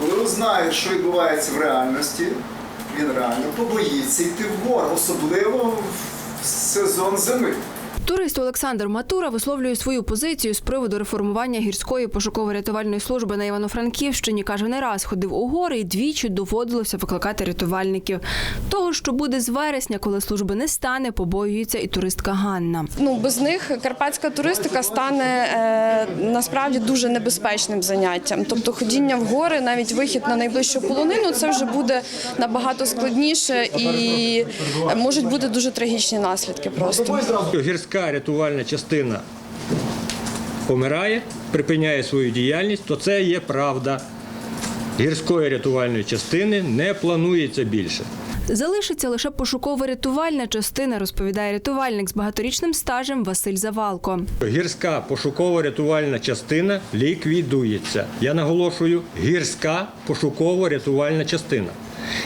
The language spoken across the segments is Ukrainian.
коли узнає, що відбувається в реальності, він реально побоїться йти в гори, особливо в сезон зими. Турист Олександр Матура висловлює свою позицію з приводу реформування гірської пошуково-рятувальної служби на Івано-Франківщині. каже, не раз ходив у гори і двічі доводилося викликати рятувальників. Того, що буде з вересня, коли служби не стане, побоюється і туристка Ганна. Ну без них карпатська туристика стане е, насправді дуже небезпечним заняттям. Тобто ходіння в гори, навіть вихід на найближчу полонину, це вже буде набагато складніше і е, можуть бути дуже трагічні наслідки. Просто гірська рятувальна частина помирає, припиняє свою діяльність, то це є правда. Гірської рятувальної частини не планується більше. Залишиться лише пошуково-рятувальна частина, розповідає рятувальник з багаторічним стажем Василь Завалко. Гірська пошуково-рятувальна частина ліквідується. Я наголошую, гірська пошуково-рятувальна частина.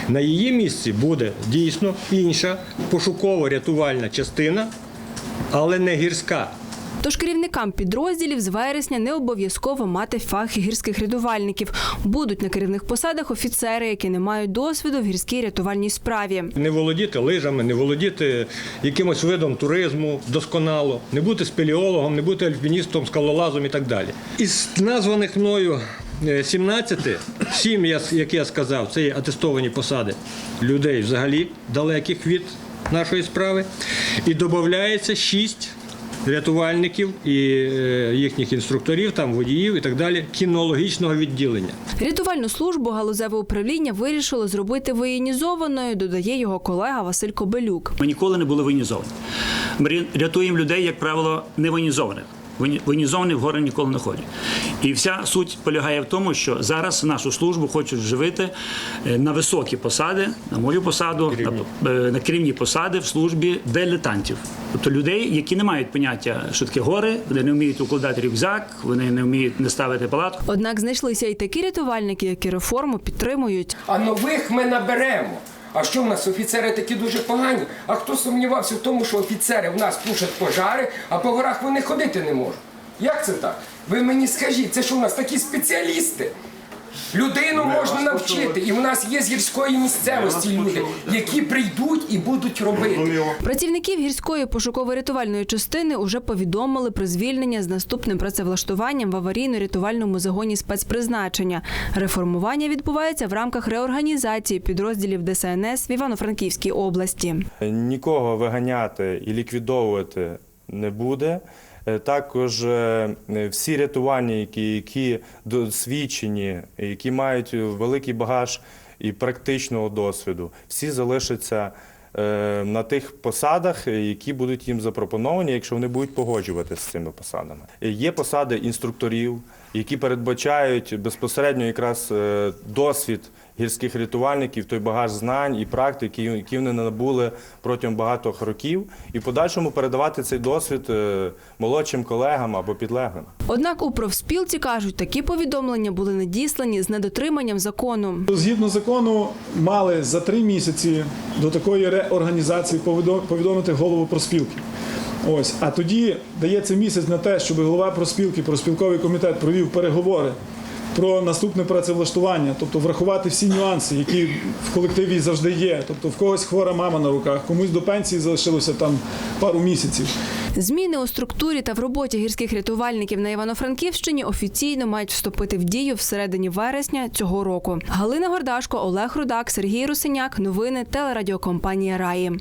На її місці буде дійсно інша пошуково-рятувальна частина, але не гірська. Тож керівникам підрозділів з вересня не обов'язково мати фах гірських рятувальників. Будуть на керівних посадах офіцери, які не мають досвіду в гірській рятувальній справі. Не володіти лижами, не володіти якимось видом туризму досконало, не бути спелеологом, не бути альпіністом, скалолазом і так далі. Із названих мною е, 17, 7, як я сказав, це є атестовані посади людей взагалі далеких від нашої справи. І додається 6 рятувальників і е, їхніх інструкторів, там водіїв і так далі, кінологічного відділення. Рятувальну службу галузеве управління вирішило зробити воєнізованою, додає його колега Василь Кобелюк. Ми ніколи не були воєнізовані. Ми рятуємо людей, як правило, не воєнізованих. Воєні- Воєнізовані в гори ніколи не ходять. І вся суть полягає в тому, що зараз нашу службу хочуть вживити е, на високі посади, на мою посаду, на, е, на керівні посади в службі дилетантів. Тобто людей, які не мають поняття, що таке гори, вони не вміють укладати рюкзак, вони не вміють не ставити палатку. Однак знайшлися і такі рятувальники, які реформу підтримують. А нових ми наберемо. А що в нас офіцери такі дуже погані? А хто сумнівався в тому, що офіцери в нас тушать пожари, а по горах вони ходити не можуть? Як це так? Ви мені скажіть, це що в нас такі спеціалісти? Людину можна навчити, і в нас є з гірської місцевості люди, які прийдуть і будуть робити. Працівників гірської пошуково-рятувальної частини уже повідомили про звільнення з наступним працевлаштуванням в аварійно-рятувальному загоні спецпризначення. Реформування відбувається в рамках реорганізації підрозділів ДСНС в Івано-Франківській області. Нікого виганяти і ліквідовувати не буде. Е, Також е, всі рятувальні, які, досвідчені, які мають великий багаж і практичного досвіду, всі залишаться е, на тих посадах, які будуть їм запропоновані, якщо вони будуть погоджуватися з цими посадами. Є посади інструкторів, які передбачають безпосередньо якраз досвід гірських рятувальників, той багаж знань і практики, які вони набули протягом багатьох років, і в подальшому передавати цей досвід е, молодшим колегам або підлеглим. Однак у профспілці кажуть, такі повідомлення були надіслані з недотриманням закону. Згідно закону, мали за три місяці до такої реорганізації повідо- повідомити голову проспілки. Ось, а тоді дається місяць на те, щоб голова проспілки, проспілковий комітет провів переговори про наступне працевлаштування, тобто врахувати всі нюанси, які в колективі завжди є. Тобто в когось хвора мама на руках, комусь до пенсії залишилося там пару місяців. Зміни у структурі та в роботі гірських рятувальників на Івано-Франківщині офіційно мають вступити в дію всередині вересня цього року. Галина Гордашко, Олег Рудак, Сергій Русиняк. Новини телерадіокомпанія Раї.